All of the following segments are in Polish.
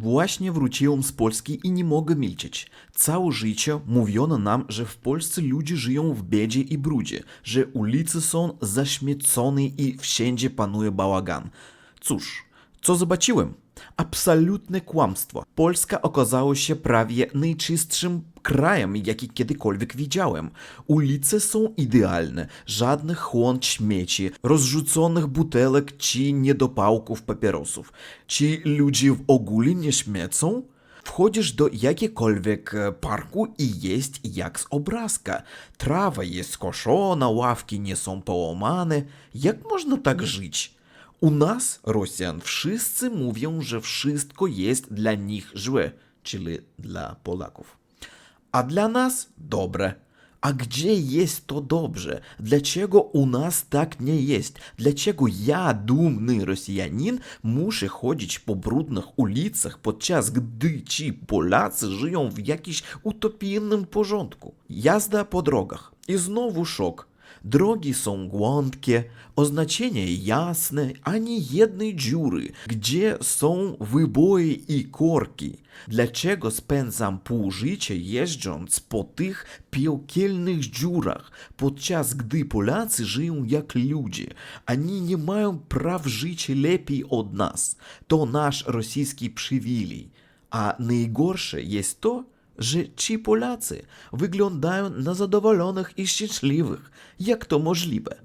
Właśnie wróciłem z Polski i nie mogę milczeć. Całe życie mówiono nam, że w Polsce ludzie żyją w biedzie i brudzie, że ulice są zaśmiecone i wszędzie panuje bałagan. Cóż, co zobaczyłem? Absolutne kłamstwo. Polska okazała się prawie najczystszym krajem, jaki kiedykolwiek widziałem. Ulice są idealne, żadnych chłon śmieci, rozrzuconych butelek czy niedopałków papierosów. Czy ludzie w ogóle nie śmiecą? Wchodzisz do jakiegokolwiek e, parku i jest jak z obrazka. Trawa jest skoszona, ławki nie są połamane. Jak można tak żyć? U nas, Rosjan, wszyscy mówią, że wszystko jest dla nich złe, czyli dla Polaków. A dla nas dobre. A gdzie jest to dobrze? Dlaczego u nas tak nie jest? Dlaczego ja, dumny Rosjanin, muszę chodzić po brudnych ulicach, podczas gdy ci Polacy żyją w jakimś utopijnym porządku? Jazda po drogach. I znowu szok. Drogi są gładkie, oznaczenie jasne, ani jednej dziury, gdzie są wyboje i korki. Dlaczego spędzam pół życia jeżdżąc po tych piekielnych dziurach, podczas gdy Polacy żyją jak ludzie? Oni nie mają praw żyć lepiej od nas. To nasz rosyjski przywilej. A najgorsze jest to, że ci Polacy wyglądają na zadowolonych i szczęśliwych. Jak to możliwe?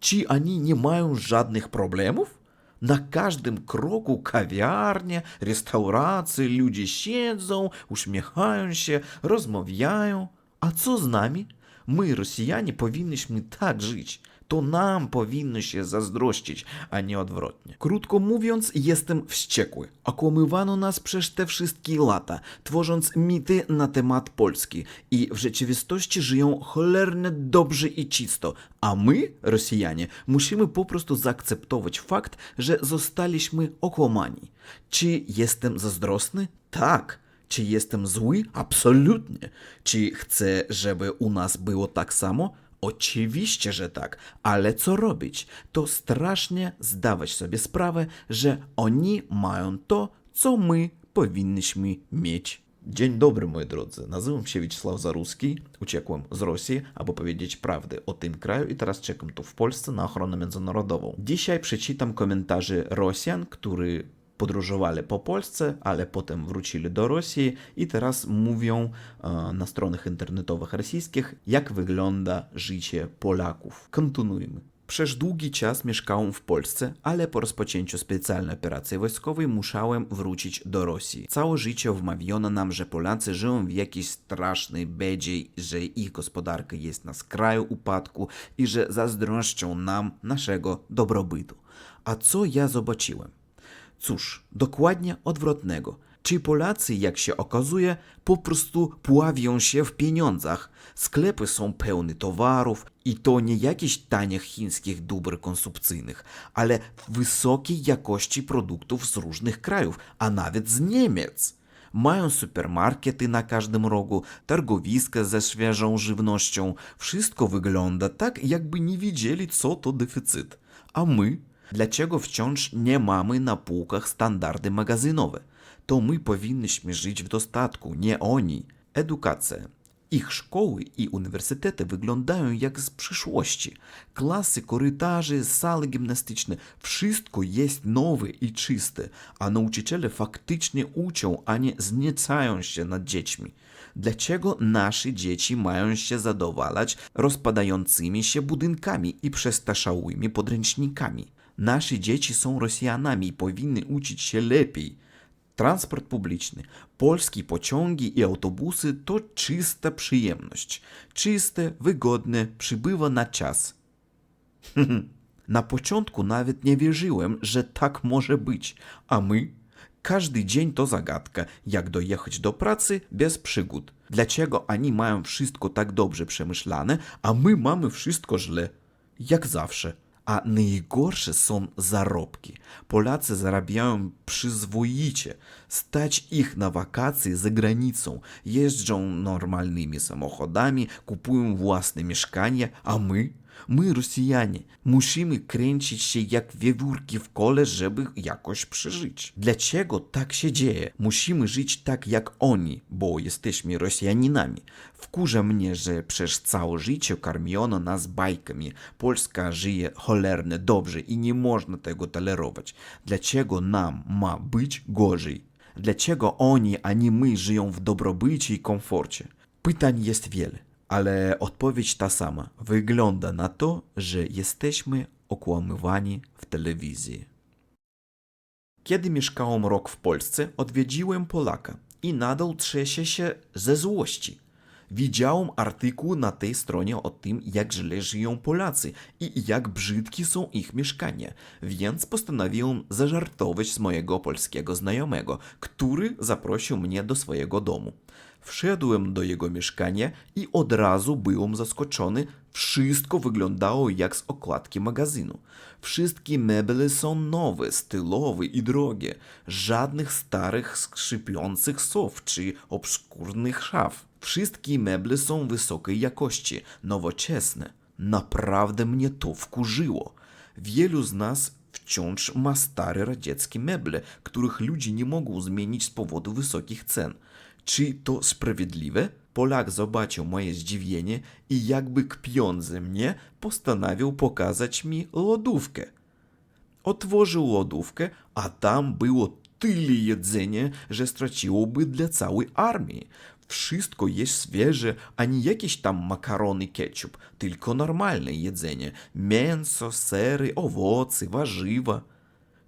Czy oni nie mają żadnych problemów? Na każdym kroku kawiarnie, restauracje, ludzie siedzą, uśmiechają się, rozmawiają. A co z nami? My, Rosjanie, powinniśmy tak żyć. To nam powinno się zazdrościć, a nie odwrotnie. Krótko mówiąc, jestem wściekły. Okłamywano nas przez te wszystkie lata, tworząc mity na temat Polski i w rzeczywistości żyją cholernie dobrze i czysto, a my, Rosjanie, musimy po prostu zaakceptować fakt, że zostaliśmy okłamani. Czy jestem zazdrosny? Tak. Czy jestem zły? Absolutnie. Czy chcę, żeby u nas było tak samo? Oczywiście, że tak, ale co robić? To strasznie zdawać sobie sprawę, że oni mają to, co my powinniśmy mieć. Dzień dobry, moi drodzy. Nazywam się Wiesław Zaruski. Uciekłem z Rosji, aby powiedzieć prawdę o tym kraju i teraz czekam tu w Polsce na ochronę międzynarodową. Dzisiaj przeczytam komentarze Rosjan, którzy podróżowali po Polsce, ale potem wrócili do Rosji i teraz mówią e, na stronach internetowych rosyjskich, jak wygląda życie Polaków. Kontynuujmy. Przez długi czas mieszkałem w Polsce, ale po rozpoczęciu specjalnej operacji wojskowej musiałem wrócić do Rosji. Całe życie wmawiano nam, że Polacy żyją w jakiejś strasznej biedzie, że ich gospodarka jest na skraju upadku i że zazdroszczą nam naszego dobrobytu. A co ja zobaczyłem? Cóż, dokładnie odwrotnego. Ci Polacy, jak się okazuje, po prostu pławią się w pieniądzach. Sklepy są pełne towarów i to nie jakichś tanich chińskich dóbr konsumpcyjnych, ale wysokiej jakości produktów z różnych krajów, a nawet z Niemiec. Mają supermarkety na każdym rogu, targowiska ze świeżą żywnością. Wszystko wygląda tak, jakby nie wiedzieli, co to deficyt. A my? Dlaczego wciąż nie mamy na półkach standardy magazynowe? To my powinniśmy żyć w dostatku, nie oni. Edukacja. Ich szkoły i uniwersytety wyglądają jak z przyszłości. Klasy, korytarze, sale gimnastyczne, wszystko jest nowe i czyste, a nauczyciele faktycznie uczą, a nie zniecają się nad dziećmi. Dlaczego nasze dzieci mają się zadowalać rozpadającymi się budynkami i przestaszałymi podręcznikami? Nasze dzieci są Rosjanami i powinny uczyć się lepiej. Transport publiczny, polskie pociągi i autobusy to czysta przyjemność. Czyste, wygodne, przybywa na czas. na początku nawet nie wierzyłem, że tak może być, a my? Każdy dzień to zagadka, jak dojechać do pracy bez przygód. Dlaczego oni mają wszystko tak dobrze przemyślane, a my mamy wszystko źle? Jak zawsze. A najgorsze są zarobki. Polacy zarabiają przyzwoicie. Stać ich na wakacje za granicą. Jeżdżą normalnymi samochodami, kupują własne mieszkania, a my? My, Rosjanie, musimy kręcić się jak wiewiórki w kole, żeby jakoś przeżyć. Dlaczego tak się dzieje? Musimy żyć tak jak oni, bo jesteśmy Rosjaninami. Wkurza mnie, że przez całe życie karmiono nas bajkami. Polska żyje cholerne dobrze i nie można tego tolerować. Dlaczego nam ma być gorzej? Dlaczego oni, a nie my żyją w dobrobycie i komforcie? Pytań jest wiele, ale odpowiedź ta sama. Wygląda na to, że jesteśmy okłamywani w telewizji. Kiedy mieszkałem rok w Polsce, odwiedziłem Polaka i nadal trzęsie się ze złości. Widziałem artykuł na tej stronie o tym, jak źle żyją Polacy i jak brzydkie są ich mieszkania, więc postanowiłem zażartować z mojego polskiego znajomego, który zaprosił mnie do swojego domu. Wszedłem do jego mieszkania i od razu byłem zaskoczony. Wszystko wyglądało jak z okładki magazynu. Wszystkie meble są nowe, stylowe i drogie. Żadnych starych, skrzypiących sof czy obskurnych szaf. Wszystkie meble są wysokiej jakości, nowoczesne. Naprawdę mnie to wkurzyło. Wielu z nas wciąż ma stare radzieckie meble, których ludzie nie mogą zmienić z powodu wysokich cen. Czy to sprawiedliwe? Polak zobaczył moje zdziwienie i jakby kpiąc ze mnie, postanowił pokazać mi lodówkę. Otworzył lodówkę, a tam było tyle jedzenia, że straciłoby dla całej armii. Wszystko jest świeże, a nie jakieś tam makarony ketchup, tylko normalne jedzenie. Mięso, sery, owoce, warzywa.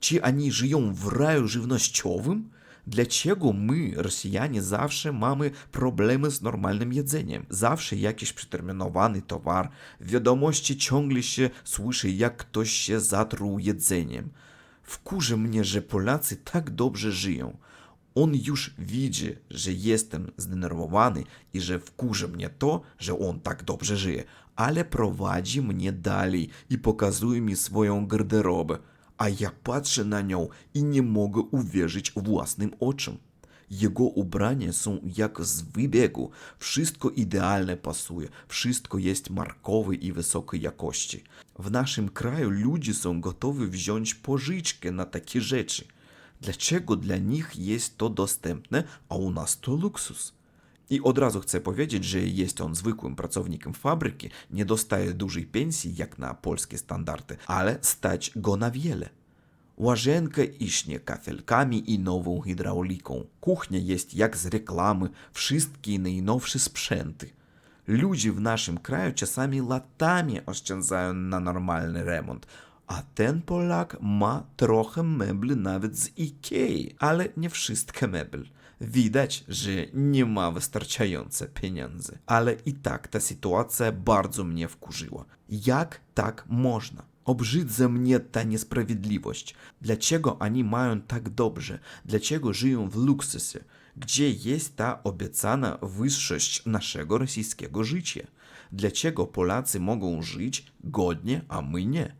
Czy oni żyją w raju żywnościowym? Dlaczego my, Rosjanie, zawsze mamy problemy z normalnym jedzeniem? Zawsze jakiś przeterminowany towar. W wiadomości ciągle się słyszy, jak ktoś się zatruł jedzeniem. Wkurzy mnie, że Polacy tak dobrze żyją. On już widzi, że jestem zdenerwowany i że wkurzy mnie to, że on tak dobrze żyje, ale prowadzi mnie dalej i pokazuje mi swoją garderobę, a ja patrzę na nią i nie mogę uwierzyć własnym oczom. Jego ubrania są jak z wybiegu, wszystko idealnie pasuje, wszystko jest markowe i wysokiej jakości. W naszym kraju ludzie są gotowi wziąć pożyczkę na takie rzeczy. Dlaczego dla nich jest to dostępne, a u nas to luksus? I od razu chcę powiedzieć, że jest on zwykłym pracownikiem fabryki, nie dostaje dużej pensji jak na polskie standardy, ale stać go na wiele. Łazienka iśnie kafelkami i nową hydrauliką. Kuchnia jest jak z reklamy, wszystkie najnowsze sprzęty. Ludzie w naszym kraju czasami latami oszczędzają na normalny remont, a ten Polak ma trochę mebli nawet z Ikei, ale nie wszystkie mebel. Widać, że nie ma wystarczająco pieniędzy, ale i tak ta sytuacja bardzo mnie wkurzyła. Jak tak można? Obrzydza mnie ta niesprawiedliwość. Dlaczego oni mają tak dobrze? Dlaczego żyją w luksusie? Gdzie jest ta obiecana wyższość naszego rosyjskiego życia? Dlaczego Polacy mogą żyć godnie, a my nie?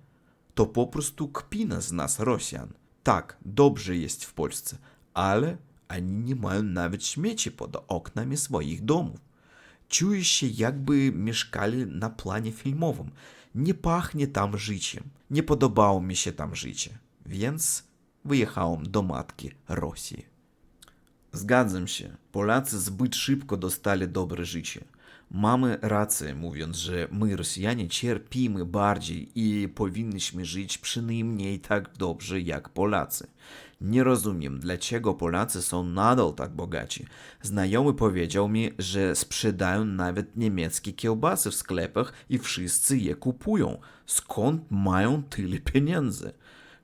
To po prostu kpina z nas Rosjan. Tak, dobrze jest w Polsce, ale oni nie mają nawet śmieci pod oknami swoich domów. Czuję się jakby mieszkali na planie filmowym. Nie pachnie tam życiem. Nie podobało mi się tam życie. Więc wyjechałem do matki Rosji. Zgadzam się. Polacy zbyt szybko dostali dobre życie. Mamy rację mówiąc, że my Rosjanie cierpimy bardziej i powinniśmy żyć przynajmniej tak dobrze jak Polacy. Nie rozumiem, dlaczego Polacy są nadal tak bogaci. Znajomy powiedział mi, że sprzedają nawet niemieckie kiełbasy w sklepach i wszyscy je kupują. Skąd mają tyle pieniędzy?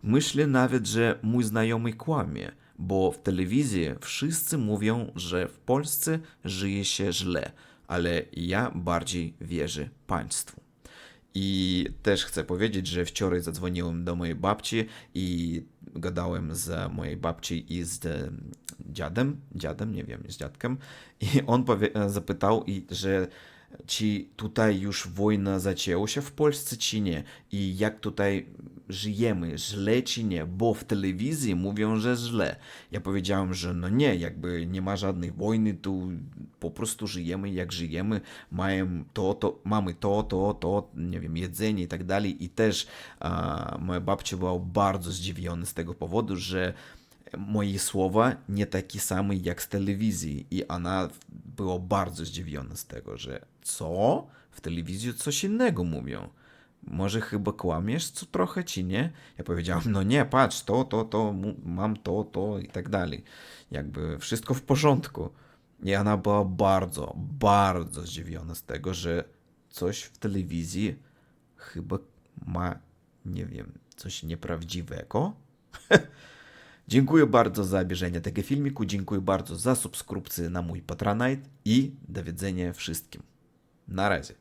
Myślę nawet, że mój znajomy kłamie, bo w telewizji wszyscy mówią, że w Polsce żyje się źle, ale ja bardziej wierzę państwu. I też chcę powiedzieć, że wczoraj zadzwoniłem do mojej babci i gadałem z mojej babci i z dziadem, dziadem, nie wiem, z dziadkiem, i on powie, zapytał, że czy tutaj już wojna zaczęła się w Polsce, czy nie? I jak tutaj żyjemy, źle czy nie? Bo w telewizji mówią, że źle. Ja powiedziałem, że no nie, jakby nie ma żadnej wojny, tu po prostu żyjemy jak żyjemy, to, to, mamy to, to, to, nie wiem, jedzenie i tak dalej. I też a, moja babcia była bardzo zdziwiona z tego powodu, że moje słowa nie takie same jak z telewizji i ona była bardzo zdziwiona z tego, że co? W telewizji coś innego mówią. Może chyba kłamiesz co trochę, czy nie? Ja powiedziałem, no nie, patrz, to, to, to, mam to, to i tak dalej. Jakby wszystko w porządku. I ona była bardzo, bardzo zdziwiona z tego, że coś w telewizji chyba ma, nie wiem, coś nieprawdziwego. Dziękuję bardzo za obejrzenie tego filmiku, dziękuję bardzo za subskrypcję na mój Patronite i do widzenia wszystkim. Na razie.